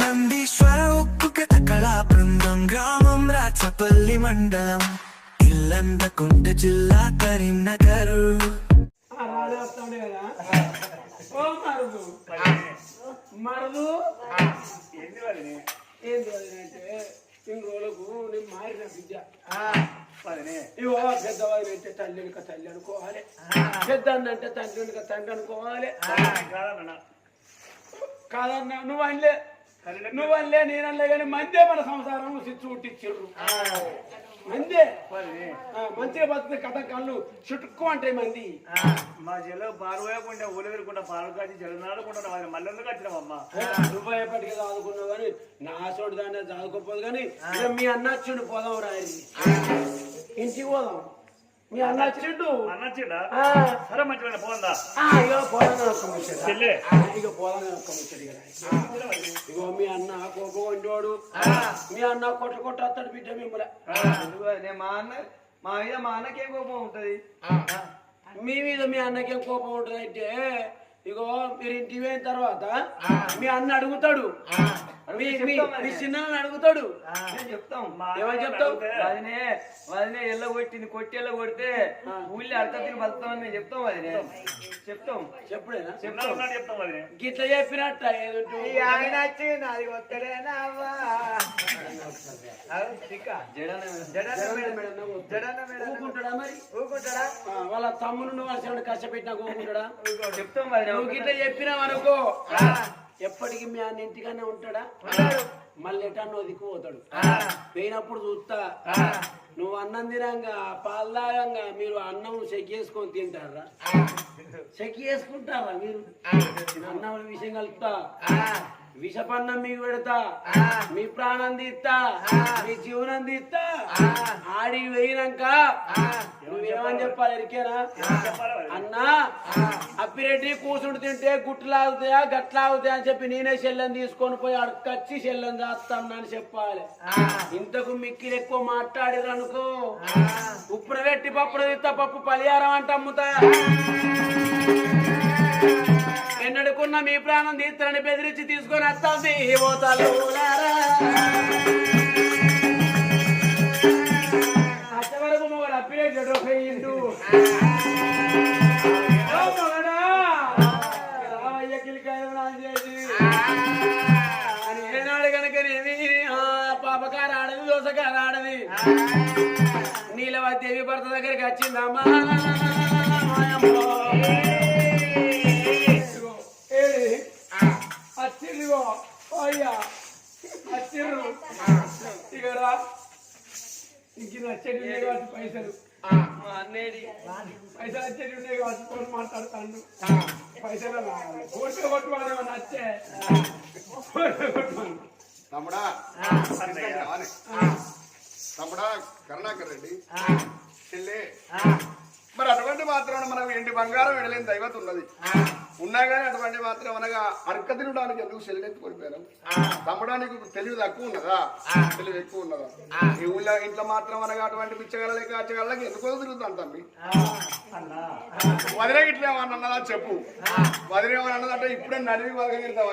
నందీశ్వర ఉక్కు కథ కళా బృందం గ్రామం రాచపల్లి మండలం. ఇల్లందకుంట జిల్లా కరీంనగర్. మరుదు? మరుదు ఏంది అంటే ఇన్ని రోజులకు నేను మారిన వదినే ఇవో పెద్దవాళ్ళు అంటే తల్లి వెనుక తల్లి అనుకోవాలి. పెద్ద అంటే తండ్రి వెనుక తండ్రి అనుకోవాలి. కాదన్న. కాదన్నా నువ్వు అనలే. నువ్వు అనలే నేను అనలే కానీ మందే మన సంసారం సిచ్చు పుట్టించారు మందే. మంచిగా బతుకుతే కథ కళ్ళు చుట్టుకో అంటాయి మంది. మా పోయకుండా ఊళ్ళు పెరుకుంటా పాలు కాచి జలనాడుకుంటా వాడిని మళ్ళీ ఎందుకు వచ్చినావమ్మా నువ్వు ఎప్పటికీ చదువుకున్నావు కానీ నా చోటు దాన్ని చదువుకోపోదు కానీ మీ అన్న వచ్చిండు పోదాం రాయి ఇంటికి పోదాం. మీ అన్న వచ్చిండు. అన్నచ్చిండా ఆ, సరే మంచిగా పోందా? ఆ, ఇగో ఒక్క. ఇక ఒక్క ముచ్చట మీ అన్న కోపం వండోడు మీ అన్న కొట్ట కొట్ట వస్తాడు బిడ్డ మిమ్మల్ని. మా అన్న మా మీద మా అన్నకేం కోపం ఉంటది? మీ మీద మీ అన్నకేం కోపం ఉంటుంది అంటే ఇగో మీరు ఇంటికి పోయిన తర్వాత మీ అన్న అడుగుతాడు. మీ అడుగుతాడు. చెప్తాం. ఏమని చెప్తావు? వదినే వదినే ఎల్ల కొట్టింది కొట్టి ఎల్ల కొడితే ఊళ్ళో అర్థం తిని బతుకుతామని మేము చెప్తాం వదినే. చెప్తాం. చెప్పుడేనా? చెప్తాం. వదినే. గిట్ల చెప్పినట్ట ఆయన కొత్తడేనా వాళ్ళ తమ్ముడు వాళ్ళ చెడు కష్టపెట్టినా చెప్తాం నువ్వు గిట్ల చెప్పినావు అనుకో ఎప్పటికి మీ అన్న ఇంటిగానే ఉంటాడా? మళ్ళీ ఎటన్నో దిక్కు పోతాడు పోయినప్పుడు చూస్తా. నువ్వు అన్నం తినంగా పాలు తాగంగా మీరు అన్నం చెక్ చేసుకొని తింటారా? చెక్ చేసుకుంటారా మీరు? అన్నం విషయం కలుపుతా. విషపన్నం మీకు పెడతా మీ ప్రాణం తీస్తా మీ జీవనం తీస్తా ఆడి వేయినాక నువ్వేమని చెప్పాలి? ఎరికేనా? అన్నా అప్పిరెడ్డి కూసుండి తింటే గుట్లు ఆగుతాయా గట్ల ఆగుతాయా అని చెప్పి నేనే చెల్లెని తీసుకొని పోయి అడకచ్చి చెల్లెని చేస్తాను అని చెప్పాలి. ఇంతకు మిక్కిలు ఎక్కువ మాట్లాడిరు అనుకో. ఉప్పున పెట్టి పప్పున తిత్తా పప్పు పలిహారం అంట అమ్ముతా. ఎన్నడుకున్న మీ ప్రాణం తీస్తారని బెదిరించి తీసుకొని వస్తాంది పోతాలు అచ్చవరకు మొగడు అప్పిరెడ్డి పోయిండు ఓ మొగడా, రామయ్య కిలికాయ నాన్ ఆ, పాపకార ఆడది దోసకార ఆడది. నీలవదేవి భర్త దగ్గరికి వచ్చిందమ్మా. వచ్చిందిగో అయ్యా. వచ్చిర్రు ఇక రా. ఇంక వచ్చేటి ఉన్నాయి కాబట్టి పైసలు. పైసలు వచ్చేటి ఉన్నాయి కాబట్టి ఫోన్ మాట్లాడుతాడు. పైసలు వచ్చే కోట్లు కొట్టుకోవాలి తమ్ముడా. తమ్ముడా కరుణాకర్ రెడ్డి. చెల్లి. మరి అటువంటి మాత్రం మనకు ఎండి బంగారం ఎడలేని దైవత ఉన్నది. ఉన్నా కానీ అటువంటి మాత్రం అనగా అడక తినడానికి ఎందుకు చెల్లెత్తి కొడిపోయాను తమ్ముడా నీకు తెలివి తక్కువ ఉన్నదా? తెలివి ఎక్కువ ఉన్నదా? ఈ ఊళ్ళో ఇంట్లో మాత్రం అనగా అటువంటి పిచ్చగలలేక అచ్చగలకి ఎందుకో తిరుగుతాను తమ్మి? వదిలే ఇట్లా ఏమన్నా అన్నదా చెప్పు. వదిలే ఏమన్నా అన్నదంటే ఇప్పుడే నడివి వదలగలుగుతా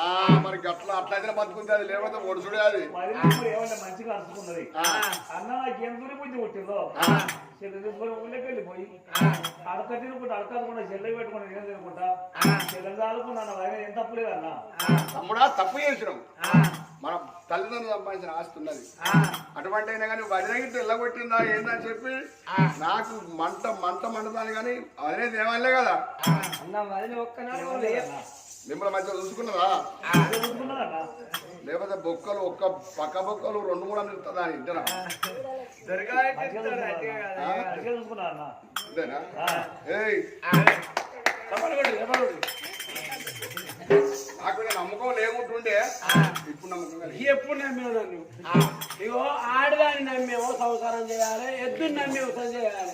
ఆ, మరి గట్ల అట్లయితే బతుకుంది అది లేకపోతే ఒడుచుడే అది. మంచిగా అన్న నాకు బుద్ధి పుట్టిందో? చెల్లి తీసుకొని ఊళ్ళకి వెళ్ళిపోయి అడక తినుకుంటా అడక తినకుండా చెల్లె పెట్టుకుంటా నేను తినుకుంటా చెల్లెలు దాడుకున్నాను వదిన ఏం తప్పులేదు అన్న తమ్ముడా తప్పు చేసినాం మన తల్లిదండ్రులు సంపాదించిన ఆస్తి ఉన్నది. అటువంటి అయినా కానీ వదిలేకి ఎల్లగొట్టిందా ఏందని చెప్పి నాకు మంట మంట మండుతాను కానీ అదే దేవాలే కదా. అన్న వదిన ఒక్కనాడు మిమ్మల్ని మంచిగా చూసుకున్నదా చూసుకున్నదన్న లేకపోతే బొక్కలు ఒక్క పక్క బొక్కలు రెండు మూడు అని దాని ఇంటనా నేను నమ్మకం లేకుంటుండే ఇప్పుడు నమ్మకం ఎప్పుడు నమ్మేవు నన్ను? ఇగో ఆడదాన్ని నమ్మేమో సంసారం చేయాలి ఎద్దు నమ్మి వ్యవసాయం చేయాలి.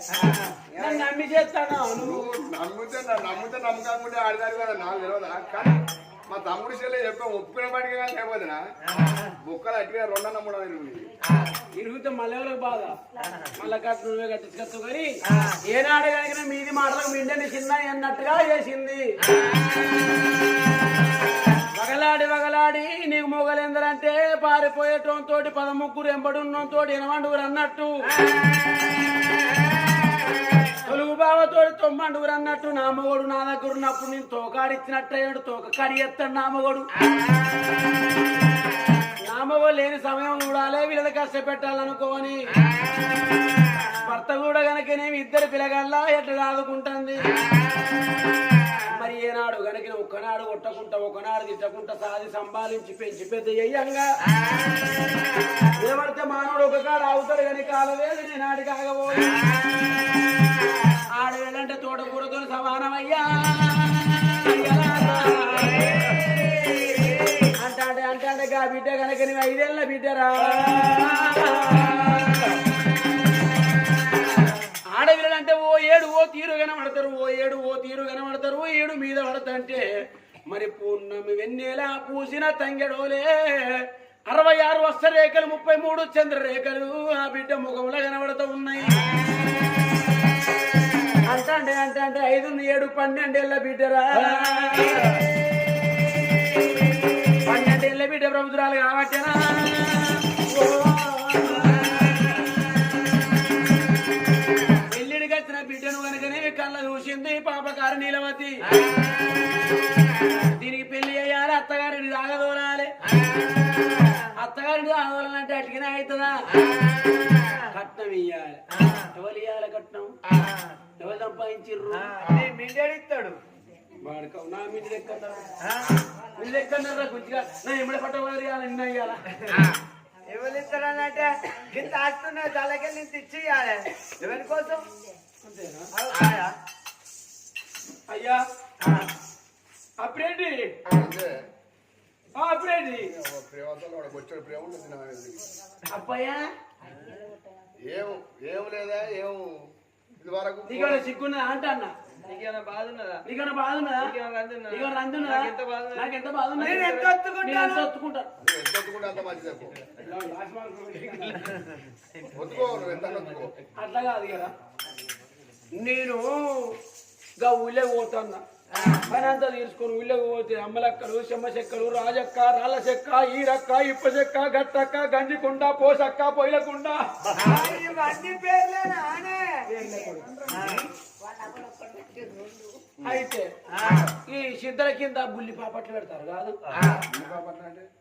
నన్ను నమ్మి చేస్తాను నువ్వు? నమ్మితే నమ్మితే నమ్మకం ఉంటే ఆడదాని కదా నాకు తెలియదా కానీ మా తమ్ముడి చెల్లె చెప్పా ఒప్పిన బడికి కానీ లేకపోతేనా? బుక్కలు అట్టిగా రెండో నమ్మడం ఇరుగుతే మళ్ళీ ఎవరికి బాధ? మళ్ళీ కట్టు నువ్వే కట్టించుకొచ్చు కానీ ఏనాడు మీది మాటలకు మిండని చిన్న అన్నట్టుగా చేసింది. మగ పారిపోయేటోంతోటి పదముగ్గురు ఎంబడున్నోంతోటి ఎనమండుగురు అన్నట్టు. తొలుగు బావతోటి తొమ్మండుగురు అన్నట్టు. నా మగోడు నా దగ్గర ఉన్నప్పుడు నేను తోకాడిచ్చినట్టయ్యాడు తోక కడి ఎత్తాడు నా మగోడు. నా మగోడు లేని సమయం చూడాలి వీళ్ళని కష్టపెట్టాలనుకోని. భర్త కూడా గనకనేమి ఇద్దరు పిల్లగల్లా ఎట్లా ఆదుకుంటుంది? ఒకనాడు కొట్టకుండా కొట్టకుంటా ఒకనాడు తిట్టకుండా సాది సంపాదించి పెంచి పెద్ద అయ్యంగా ఏమంటే మానవుడు ఒక కాడు అవుతాడు కానీ కాలవేది నేను ఆడికి ఆగబోదు ఆడవేలంటే తోటకూరతో సమానమయ్యా. అంటే అంటే అంటే బిడ్డ కనుక నువ్వు ఐదేళ్ళ బిడ్డరా? ఏడు ఓ తీరు కనబడతారు ఓ ఏడు ఓ తీరు కనబడతారు ఓ ఏడు మీద పడతంటే మరి పూర్ణమి వెన్నెల పూసిన తంగెడోలే. అరవై ఆరు వస్త రేఖలు ముప్పై మూడు చంద్రరేఖలు ఆ బిడ్డ ముఖంలో కనబడుతూ ఉన్నాయి. అంటే అంటే అంటే అంటే ఐదు ఏడు పన్నెండేళ్ళ బిడ్డరా. పన్నెండేళ్ళ బిడ్డ ప్రభుత్వాలు కాబట్టేనా. అవుతుందా కట్నం ఇయ్యాలి ఎవరు ఇయ్యాలి కట్నం? ఎవరు సంపాదించిర్రు? మిండేడిస్తాడు వాడుకో నా మీద లెక్కన్నారు మీ లెక్కన్నారా గుజ్జిగా? నా ఎమ్మడి పట్టవారు ఇవ్వాలి నిన్న ఇయ్యాలా? ఎవరు ఇస్తారనంటే ఇంత ఆస్తున్నా తలకెళ్ళి ఇంత ఇచ్చి ఇవ్వాలి ఎవరి కోసం? అయ్యా. అప్పుడేంటి? అప్పుడేంటి ప్రేమతో వచ్చాడు ప్రేమ ఉంటుంది నా మీద. అబ్బాయా ఏం ఏం లేదా ఏం? ఇది వరకు నీకేమైనా సిగ్గున్నదా అంట అన్న నీకేమైనా బాధ ఉన్నదా నీకేమైనా బాధ ఉన్నదా నీకేమైనా రంది ఉన్నదా? నీకేమైనా రంది ఉన్నదా నాకెంత బాధ ఉన్నది? నాకెంత బాధ ఉన్నది నేను ఎంత ఒత్తుకుంటాను? నేను ఎంత ఒత్తుకుంటాను? నువ్వు ఎంత ఒత్తుకుంటే అంత మంచిది చెప్పు. ఒత్తుకో నువ్వు ఎంత ఒత్తుకో. అట్లా కాదు కదా. నేను గా ఊళ్ళో పోతున్నా పనంత తీసుకొని ఊళ్ళోకి పోతే అమ్మలక్కలు చెమ్మచెక్కలు రాజక్క రాళ్ళ చెక్క ఈరక్క ఇప్ప చెక్క గట్టక్క గంజికుండ పోసక్క పొయ్యకుండ అయితే ఈ సిద్ధల కింద బుల్లి పాపట్లు పెడతారు కాదు?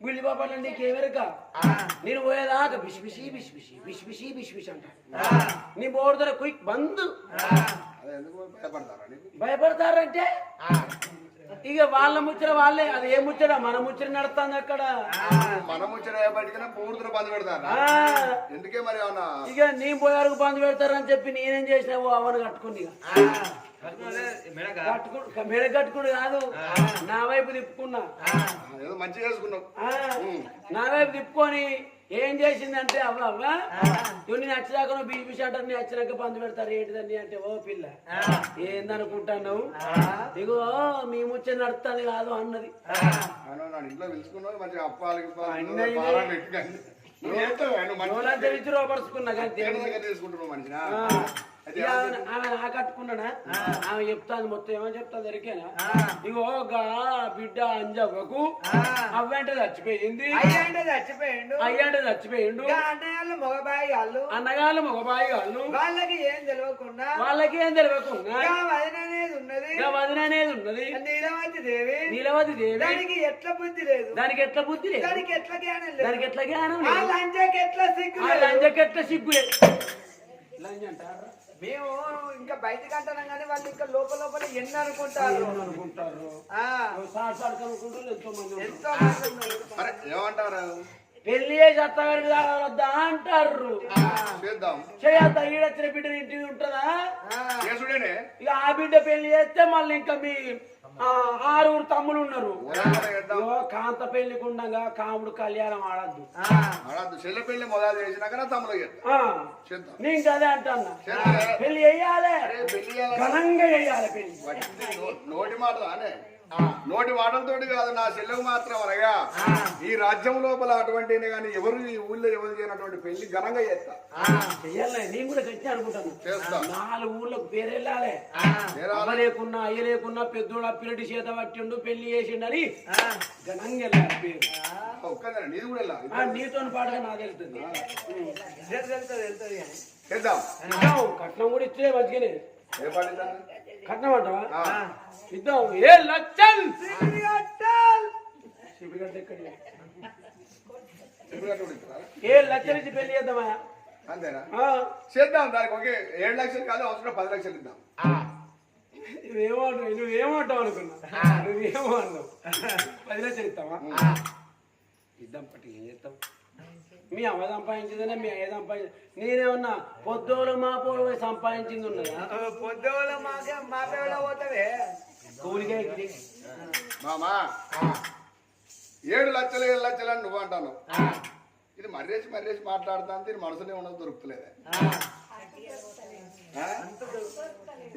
బుల్లి పాపట్లు అంటే? కేవెరక నేను పోయేదాకా బిసిబిసి బిసిబిసి బిసిబిసి బిసిబిసి అంటారు నీ బోర్దర క్విక్ బంద్. భయపడతారంటే? ఇక వాళ్ళ ముచ్చట వాళ్ళే అది ఏ ముచ్చట? మన ముచ్చట నడుస్తుంది అక్కడ. మనం బయటికి పూర్తిని బంద్ పెడతారా? ఎందుకే మరి ఇక నీ పోయారు బంద్ పెడతారని చెప్పి నేనేం చేసిన ఓ అవను కట్టుకుని ఇక. కట్టుకు మెడ కట్టుకుని కాదు. నా వైపు తిప్పుకున్నా. ఏదో మంచిగా చేసుకున్నావు. ఆ, నా వైపు తిప్పుకొని ఏం చేసిందంటే అవ్వ అవ్వ నువ్వు నేను నువ్వు బీచ్ బిష్ అంటారు పందు పెడతారు ఏంటిదని అంటే ఓ పిల్ల. ఏందనుకుంటున్నావు? ఇగో మీ ముచ్చ నడుతుంది కాదు అన్నది. ఇంట్లో పిలుచుకున్నావు ఆమె ఆకట్ట ఆమె చెప్తాను మొత్తం ఏమని చెప్తాను దొరికేనా ఇగో గా బిడ్డ అంజవ్వకు అవ్వంటే చచ్చిపోయింది. అయ్యంటే చచ్చిపోయిండు. అయ్యంటే చచ్చిపోయిండు. అన్నయ్యలు మగబాయి వాళ్ళు అన్నగాళ్ళు మగబాయి వాళ్ళు వాళ్ళకి ఏం తెలియకుండా వాళ్ళకి ఏం తెలియకుండా వదిన అనేది ఉన్నది. వదిన అనేది ఉన్నది. నీలవతి దేవి. నీలవతి దేవి. దానికి ఎట్లా బుద్ధి లేదు. దానికి ఎట్లా బుద్ధి లేదు. దానికి ఎట్లా జ్ఞానం లేదు. దానికి ఎట్లా జ్ఞానం లేదు. లంజకి ఎట్లా సిగ్గు లంజకి ఎట్లా సిగ్గు లేదు. లంజ అంటారా? మేము ఇంకా బయటకు అంటున్నాం కానీ వాళ్ళు ఇంకా లోపల లోపల ఎన్ని అనుకుంటారు? అనుకుంటారు? ఆ, సార్ సార్ కనుక్కుంటారు ఎంతో మంది. ఎంతో మంది. అరే ఏమంటారు పెళ్ళి చేసి అత్తగారికి తాగవద్దా అంటారు. చేద్దాం. చేయద్దా ఈడొచ్చిన బిడ్డ ఇంటికి ఉంటుందా? ఇక ఆ బిడ్డ పెళ్ళి చేస్తే మళ్ళీ ఇంకా మీ ఆరుగురు తమ్ముడు ఉన్నారు. కాంత పెళ్ళికి ఉండగా కాముడు కళ్యాణం ఆడద్దు. ఆడద్దు. చెల్లె పెళ్ళి మొదలు చేసినాక తమ్ములు నేను కదే అంటాను పెళ్ళి చెయ్యాలి. ఘనంగా చెయ్యాలి పెళ్ళి. నోటి మాట నోటి మాటలతోటి కాదు నా చెల్లెకు మాత్రం అనగా ఈ రాజ్యం లోపల అటువంటి కానీ ఎవరు ఈ ఊళ్ళో ఎవరు చేయనటువంటి పెళ్ళి ఘనంగా చేస్తా. చెయ్యాలి నేను కూడా గట్టి అనుకుంటాను. చేస్తా. నాలుగు ఊళ్ళకు పేరు వెళ్ళాలి. పేరాలి. అమ్మ లేకున్నా అయ్య లేకున్నా పెద్దోడు పిల్లడి చేత పట్టిండు పెళ్ళి చేసిండని ఘనంగా వెళ్ళాలి పేరు. నీది కూడా వెళ్ళాలి. నీతో పాటుగా నాకు వెళ్తుంది. చేద్దాం. ఇద్దాం కట్నం కూడా ఇచ్చే మంచిగానే. ఏ పండితాను కట్నం అంటావా ఆ. ఇద్దాం ఏ ఉడుకుతారా? ఏ ఇచ్చి పెళ్ళి చేద్దామా? అంతేనా? ఆ, చేద్దాం దానికి ఒకే ఏడు లక్షలు కాదు అవసరం పది లక్షలు ఇద్దాం. నువ్వేమంటావు నువ్వేమంటావు అనుకున్నా. నువ్వేమో అన్నావు. పది లక్షలు ఇస్తావా? ఇద్దాం పట్టి ఏం చేస్తాం మీ అమ్మ సంపాదించిందనే మీ అయ్య సంపాదించి నేనేమన్నా పొద్దులు మా పోలు సంపాదించింది ఉన్నదా? పొద్దుల మాకే మా పేడ పోతుంది. కూలిగా ఎక్కి మామా ఏడు లక్షలు ఏడు లక్షలు అని నువ్వు అంటాను. ఇది మర్రేసి మర్రేసి మాట్లాడుతాను దీని మనసులో ఉన్నది దొరుకుతలేదే?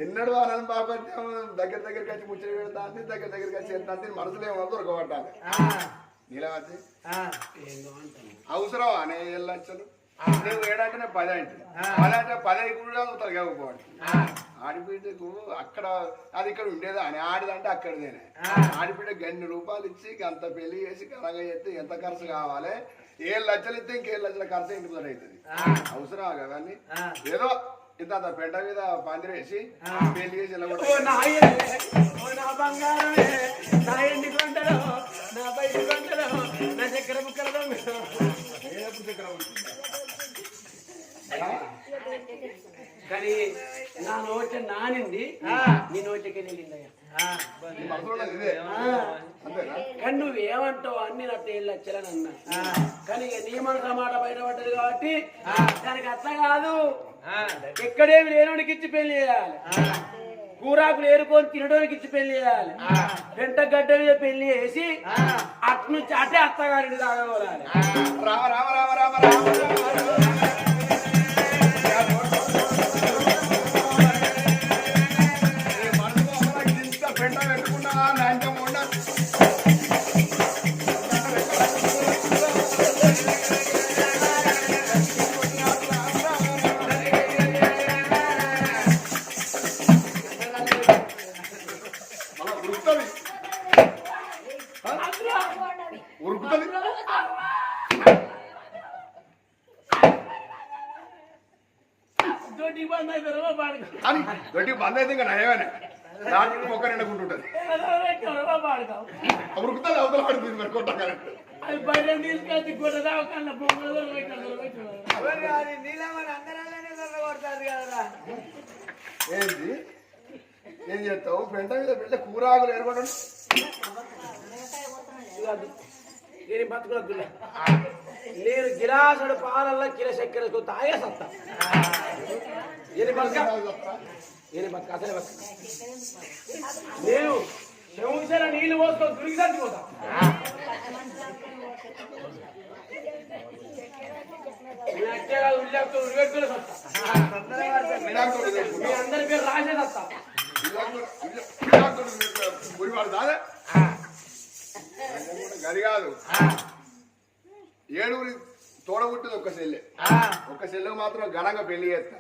ఎన్నడు వాళ్ళని పాపం దగ్గర దగ్గరికి వచ్చి ముచ్చట పెడతాంది దగ్గర దగ్గరికి వచ్చి వెళ్తాను దీని మనసులో ఏమో దొరకబట్టాలి. అంటాను. అవసరం అనే లక్షలు. నువ్వు ఏడంటే నేను పది అంటే. పది అంటే పది కూడా తొలగకపోవాలి ఆడిబిడ్డకు అక్కడ అది ఇక్కడ ఉండేదా అని. ఆడిదంటే అక్కడదేనే. ఆడిబిడ్డ గన్ని రూపాయలు ఇచ్చి అంత పెళ్ళి చేసి కనగా చేస్తే ఎంత ఖర్చు కావాలి? ఏడు లక్షలు ఇస్తే ఇంకేడు లక్షల ఖర్చు ఇంటి ముందర అవుతుంది. అవసరం కదండి ఏదో ఇంత అంత పెంట మీద పందిరేసి పెళ్ళి చేసి ఓ నా బయటి నా చక్కెర ముక్కల. కానీ నా నోట నానింది. నీ నోటికి వెళ్ళిందయ్యా కానీ నువ్వు ఏమంటావు అన్ని నా వచ్చాలని అన్నా. కానీ నీ మనసు మాట బయటపడ్డది కాబట్టి దానికి అట్లా కాదు. ఎక్కడేమి లేనోడికి ఇచ్చి పెళ్ళి చేయాలి. కూరాకులు ఏరుకొని తినడానికి ఇచ్చి పెళ్ళి చేయాలి. వెంట గడ్డ మీద పెళ్ళి చేసి అటు నుంచి అటే అత్తగారిని తాగగోరాలి రామ రామ రామ రామ రామ. దొడ్డి బంద్ అయిపోయారు పాడుకో కానీ దొడ్డి బంద్ అయితే ఇంకా నయమేనే రాత్రి మొక్క నిండుకుంటుంటది పాడుతావు ఉరుకుతుంది అవతల పడుతుంది మరి కొట్టగానే అది బయట తీసుకొచ్చి కూడా దావకన్నా బొమ్మలు పెట్టారు నీలమని అందరాలనే కొడతారు కదా ఏంటి ఏం చేస్తావు పెంట మీద పెళ్ళి కూరాకులు ఏర్పడండి నేను బతుకులద్దు నేను గిలాసుడు పాలల్ల కిల చక్కెర తాగే సత్తా ఏని బక్క ఏని బతక అసలే బతక నేను శంసర నీళ్ళు పోసుకో దురికి చచ్చిపోతా నేను మీ అందరి పేరు రాసే కాదు ఏడుగురి తోడబుట్టింది ఒక్క చెల్లె. ఒక్క చెల్లెకు మాత్రం ఘనంగా పెళ్ళి చేస్తా.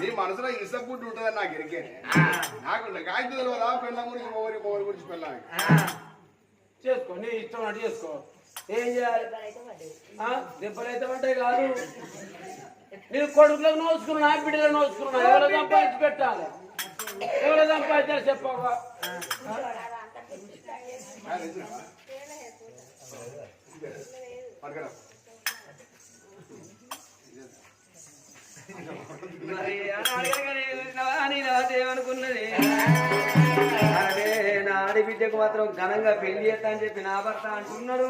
నీ మనసులో ఇసబుడ్డి ఉంటుందని నాకు ఎరికే నాకు గాయకు తెలియదా పెళ్ళ గురించి మొగరి మొగరి గురించి పెళ్ళాలి చేసుకో నీ ఇష్టం అటు చేసుకో. ఏం చేయాలి? దెబ్బలైతే పడ్డాయి కాదు. నేను కొడుకులకు నోచుకున్నా నా బిడ్డలకు నోచుకున్నా ఎవరు సంపాదించి పెట్టాలి? ఎవరు సంపాదించాలి చెప్పవా? పడకరా. మరి అడగగానే అరే నా ఆడబిడ్డకు మాత్రం ఘనంగా పెళ్ళి చేస్తా అని చెప్పి నా భర్త అంటున్నాడు.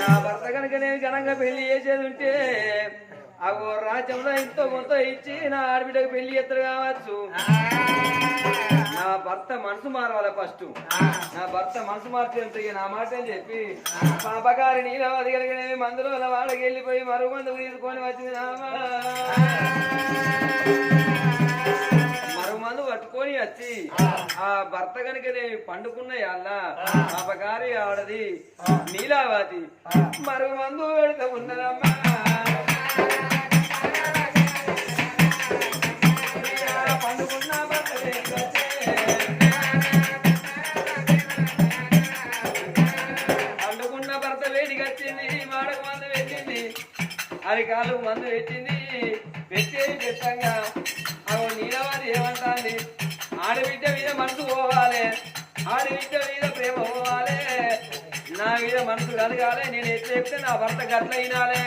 నా భర్త కనుక నేను ఘనంగా పెళ్ళి చేసేది ఉంటే ఆ రాజ్యంలో ఎంతో కొంత ఇచ్చి నా ఆడబిడ్డకు పెళ్ళి చేస్తారు కావచ్చు. నా భర్త మనసు మారవాలి ఫస్ట్. నా భర్త మనసు మార్చేంత నా మాట అని చెప్పి పాపగారి నీలో అది కనుక మందులో వాళ్ళకి వెళ్ళిపోయి మరో మందు తీసుకొని వచ్చింది నామా. మరో మందు పట్టుకొని వచ్చి ఆ. భర్త కనుక నేను పండుకున్న అలా అపకారి ఆడది నీలావతి మరుగు మందు పెడతా ఉన్నదమ్మా. అరికాలు మందు పెట్టింది పెట్టేది పెట్టంగా అవి నీలవారి ఏమంటాంది? ఆడబిడ్డ మీద మనసు పోవాలి. ఆడబిడ్డ మీద ప్రేమ పోవాలి. నా మీద మనసు కలగాలి. నేను ఎట్లా చెప్తే నా భర్త గట్ల అయినాలే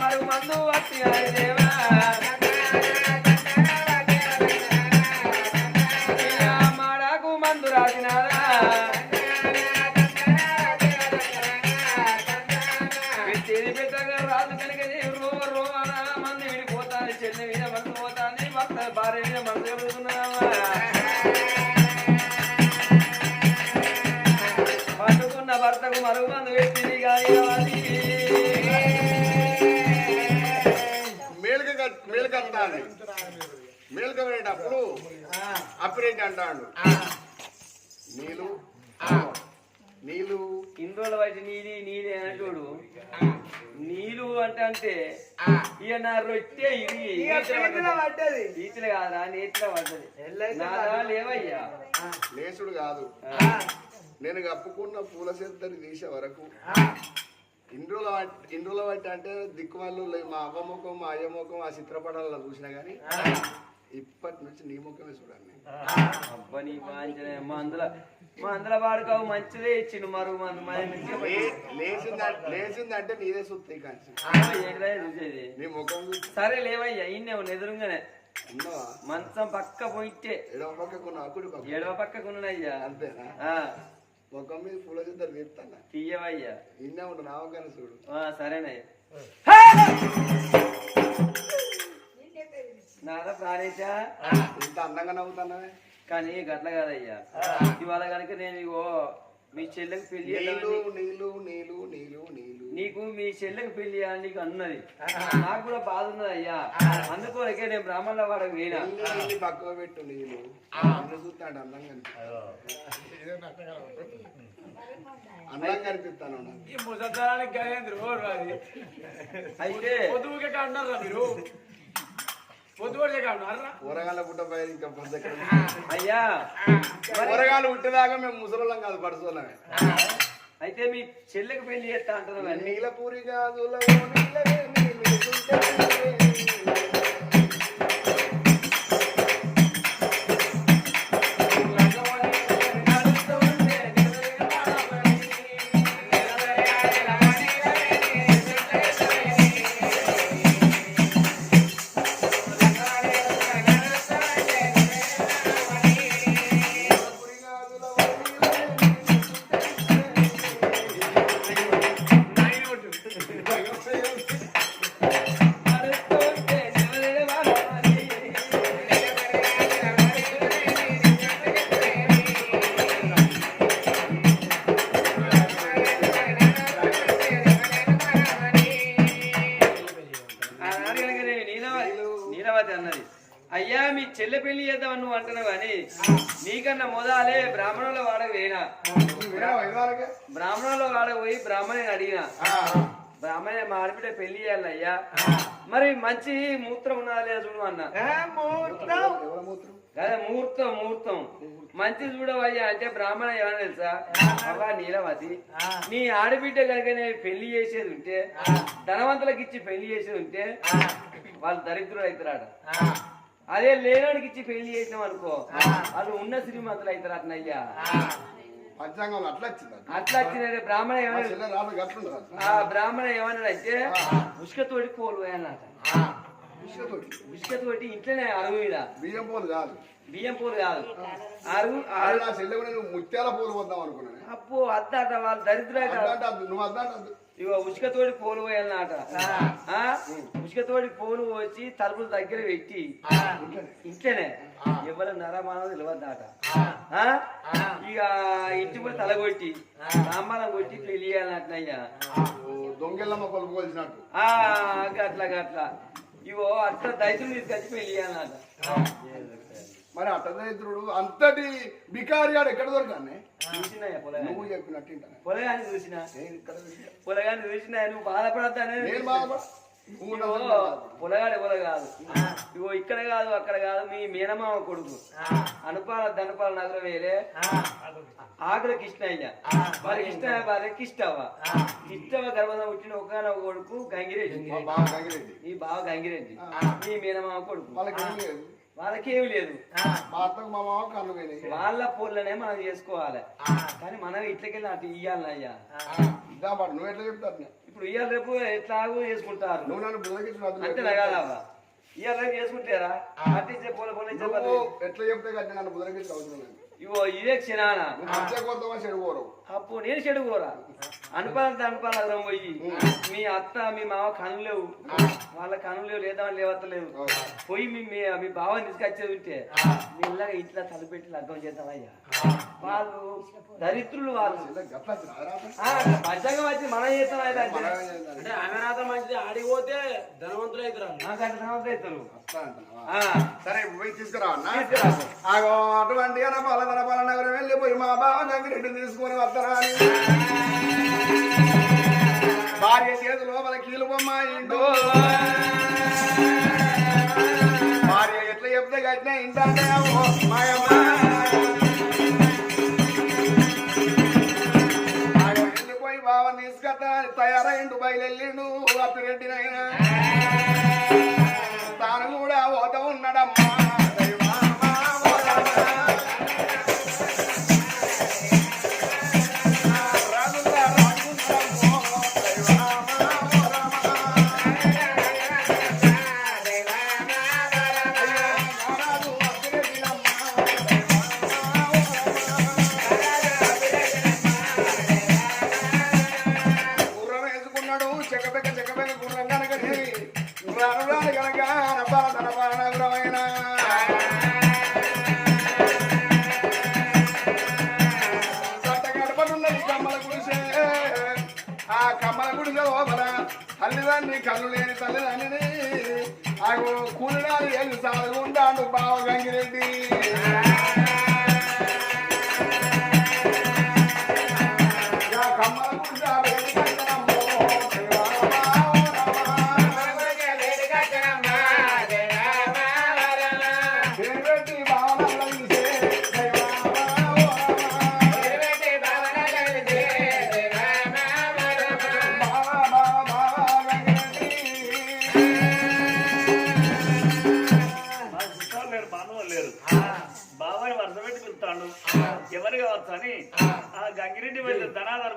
మరుగు మందు వస్తుంది దేవా. అంటాడు. నీళ్ళు నీళ్ళు ఇన్ని రోజుల నీలి నీలి అంటాడు. నీళ్ళు అంటే అంటే ఇక నా రొట్టె ఇది. ఈతలు కాదురా నేతిలో పడ్డది. నాదా లేవయ్యా? లేసుడు కాదు. నేను కప్పుకున్న పూల సెద్దరి తీసే వరకు ఇండ్రుల ఇండ్రుల బట్టి అంటే దిక్కు వాళ్ళు మా అవ్వ ముఖం మా అయ్య ముఖం ఆ చిత్రపటాలలో చూసినా కానీ ఇప్పటి నుంచి నీ ముఖమే చూడండి. అబ్బా నీ కాంచనే మా అందులో మా అందులో వాడుకావు మంచిదే ఇచ్చిండు మరుగు మందు. లేచిందంటే లేచిందంటే నీదే సుత్తి కాంచి. ఏంటిదా చూసేది. నీ ముఖం సరే లేవయ్యా ఇన్నే ఎదురుగానే. ఉన్నావా మంచం పక్క పోయిట్టే. ఎడమ పక్కకు నా కుడి పక్క. ఏడవ పక్కకున్నాయ్యా అంతేనా? ఆ, ముఖం మీద పూల సిద్దరు తీస్తానా? తీయవయ్యా. ఇన్నే ఉండు నా ముఖాన్ని చూడు. ఆ, సరేనయ్యా. నాదా ప్రాణేశా? ఇంత అందంగా నవ్వుతున్నావే. కానీ గట్ల కాదయ్యా. ఇవాళ కనుక నేను ఇగో మీ చెల్లెకి పెళ్ళి నీళ్ళు నీళ్ళు నీళ్ళు నీళ్ళు నీళ్ళు నీకు మీ చెల్లెకి పెళ్ళి చేయాలని నీకు అన్నది. నాకు కూడా బాధ ఉన్నది అయ్యా అందుకోలకే నేను బ్రాహ్మణుల వాడకు పోయినా. పక్కకు పెట్టు నీళ్ళు చూస్తాడు అందంగా. అందంగా. ఈ అది అయితే పొద్దుకే అన్నారా మీరు పొద్దు పడితే అన్నారా కూరగాయల పుట్ట పైన ఇంకా ఉంది? అయ్యా. కూరగాయలు పుట్టేదాకా మేము ముసలోళ్ళం కాదు పడుకోలేమే అయితే మీ చెల్లెకి పెళ్ళి చేస్తా అంటున్నావు కానీ నీళ్ళ పూరి గాజుల బ్రాహ్మణుల వాడకు పోయి బ్రాహ్మణిని అడిగినా. బ్రాహ్మణ మా ఆడబిడ్డ పెళ్ళి చేయాలయ్యా మరి మంచి మూత్రం ఉన్నదా లేదా చూడు అన్న? అదే ముహూర్తం ముహూర్తం మంచి చూడవయ్యా అంటే బ్రాహ్మణ ఏమన్నా తెలుసా? అవ్వా నీలవతి నీ ఆడబిడ్డ కనుక నేను పెళ్ళి చేసేది ఉంటే ధనవంతులకు ఇచ్చి పెళ్ళి చేసేది ఉంటే వాళ్ళు దరిద్రులు అవుతారట. అదే లేనోడికి ఇచ్చి పెళ్ళి చేసినాం అనుకో వాళ్ళు ఉన్న శ్రీమంతులు అవుతారు అట్నయ్యా పంచాంగంలో అట్లా వచ్చింది. అట్లా వచ్చిన బ్రాహ్మణ ఏమన్నా రాదు. ఆ బ్రాహ్మణ ఏమన్నాడంటే ఉష్కతోటి పోలు పోయాలన్నట ఇసుకతోటి. ఉష్కతోటి ఇంట్లోనే అరుగు మీద బియ్యం పూలు కాదు. బియ్యం పూలు కాదు. అరుగు నా చెల్లె ముత్యాల పూలు పోద్దాం అనుకున్నాను. అప్పు అద్దాట వాళ్ళు అద్దు, నువ్వు అద్దంటే. అద్దు. ఇగో ఉష్కతోటి పోలు పోయాలన్నట ఆ. ఉష్కతోటి పోలు పోసి తలుపులు దగ్గర పెట్టి ఇంట్లోనే ఎవరు నరమానో తెలియదాట ఇక ఇంటి కూడా తలగొట్టి సాంబారం కొట్టి పెళ్ళి చేయాలన్నట్టయ్యా ఓ, దొంగెల్లమ్మ కొలుపు కొలిచినట్టు ఆ గట్ల గట్ల. ఇగో అట్లా దైతులు తీసుకొచ్చి పెళ్ళి అన్నమాట మరి అట్టదరిద్రుడు అంతటి బికారియాడు ఎక్కడ దొరకానే చూసినా పొలగాని? నువ్వు చెప్పినట్టు. పొలగాని చూసినా. పొలగాని నువ్వు బాధపడతానే పొలగాడు పొల కాదు? ఇగో ఇక్కడ కాదు అక్కడ కాదు మీ మేనమామ కొడుకు. అనుపాల ధనపాల నగరం వేలే ఆకుల కృష్ణయ్య మరి కృష్ణయ్య భార్య కిష్టవ్వ కిష్టవ్వ గర్భంలో పుట్టిన ఒకనొక కొడుకు గంగిరెడ్డి. మా బావ గంగిరెడ్డి. నీ బావ గంగిరెడ్డి. నీ మేనమామ కొడుకు. వాళ్ళకేమి లేదు. మా అత్తకు మా మామ కన్ను పోయినాయి వాళ్ళ పొల్లనే మనం చేసుకోవాలి. కానీ మనం ఇట్లకెళ్ళి అటు ఇయ్యాలి అయ్యా? నువ్వు ఎట్లా చెప్తారు ఇప్పుడు ఇయ్యాలి రేపు ఎట్లాగో చేసుకుంటారు. నువ్వు నన్ను బుధకించిన అంతేనా కదా ఇయ్యాలి రేపు చేసుకుంటారా అట్టించే పొల పొల ఎట్లా చెప్తే నన్ను ఇగో ఇదే క్షణాన. చెడుకోరు అప్పుడు నేను చెడు కూర అనుపాలంత అనుపాలం పోయి. మీ అత్త మీ మామ కనులు లేవు వాళ్ళ కనులు లేవు లేదా లేవత్తలేవు. పోయి మీ మీ మీ బావని తీసుకొచ్చేది ఉంటే మెల్లగా ఇంట్లో తలపెట్టి లగ్గం చేద్దామయ్యా. వాళ్ళు దరిద్రులు వాళ్ళు. పంచాంగం వచ్చి మనం చేస్తాం. అంటే రాత మంచిది ఆడిపోతే ధనవంతులు అవుతారు నాకంటే సమస్య అవుతారు. సరే పోయి తీసుకురా అటువంటి అనపాల తనపాల నగరం వెళ్ళిపోయి మా బావ గంగిరెడ్డిని తీసుకొని వస్తారా అని. భార్య చేతి లోపల కీలు బొమ్మ ఇంటూ భార్య ఎట్లా చెప్తే గట్టిన ఇంటే మాయమ్మ. ఆగో వెళ్ళిపోయి బావ తీసుకొస్తా తయారైండు బయలుదేరిండు అప్పిరెడ్డినైనా. లోపల తల్లిదండ్రి కళ్ళు లేని తల్లిదండ్రిని. ఆగు కూలినాలు ఏళ్ళు సాగుంటాడు బావ గంగిరెడ్డి.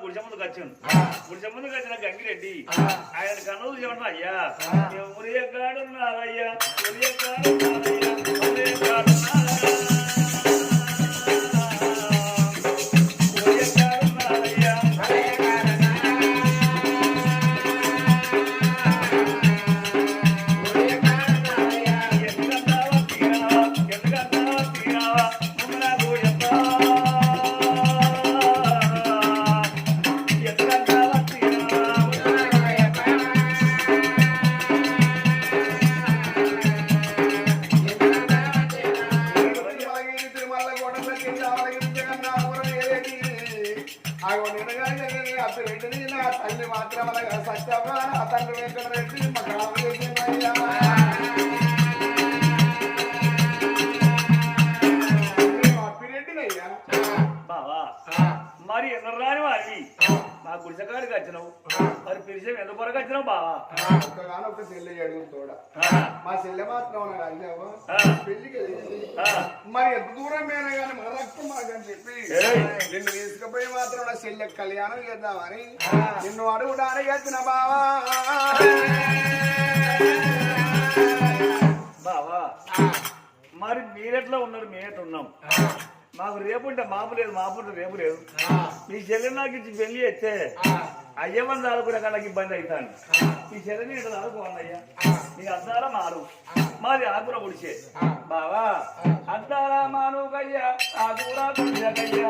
గుడిసె ముందుకు వచ్చాను గుడిసె ముందుకు వచ్చిన గంగిరెడ్డి. ఆయన కన్నులు చెప్పడం అయ్యా. ఎవరు ఎక్కడున్నారయ్యా ఎవరు ఎక్కడున్నారయ్యా ఎవరు సత్యవ ఆ తండ్రి వెంకటరెడ్డి మా గ్రామ కొరకు వచ్చినావు బావా ఒక్కగానో ఒక్క చెల్లె అడుగు తోడ. ఆ, మా చెల్లె మాత్రం అయ్యావా ఆ, పెళ్ళికి. మరి ఎంత దూరం పోయినా కానీ మన రక్తం మనకని చెప్పి. నిన్ను తీసుకుపోయి మాత్రం నా చెల్లె కళ్యాణం చేద్దామని నిన్ను అడుగుడానికి వచ్చిన బావా. బావా మరి మీరెట్లా ఉన్నారు? మేమెట్లా ఉన్నాం? మాకు రేపు ఉంటే మాపు లేదు మాపు ఉంటే రేపు లేదు. మీ చెల్లెని నాకు ఇచ్చి పెళ్ళి చేస్తే అయ్యమని దాడుకునే నాకు ఇబ్బంది అవుతాను. మీ చెల్లెని ఇట్లా దాడుకోవాలి అయ్యా. మీ అద్దాల మారు. మాది ఆకుర గుడిసే. బావా అద్దాల మారు కయ్యా ఆకుర గుడిసెకయ్యా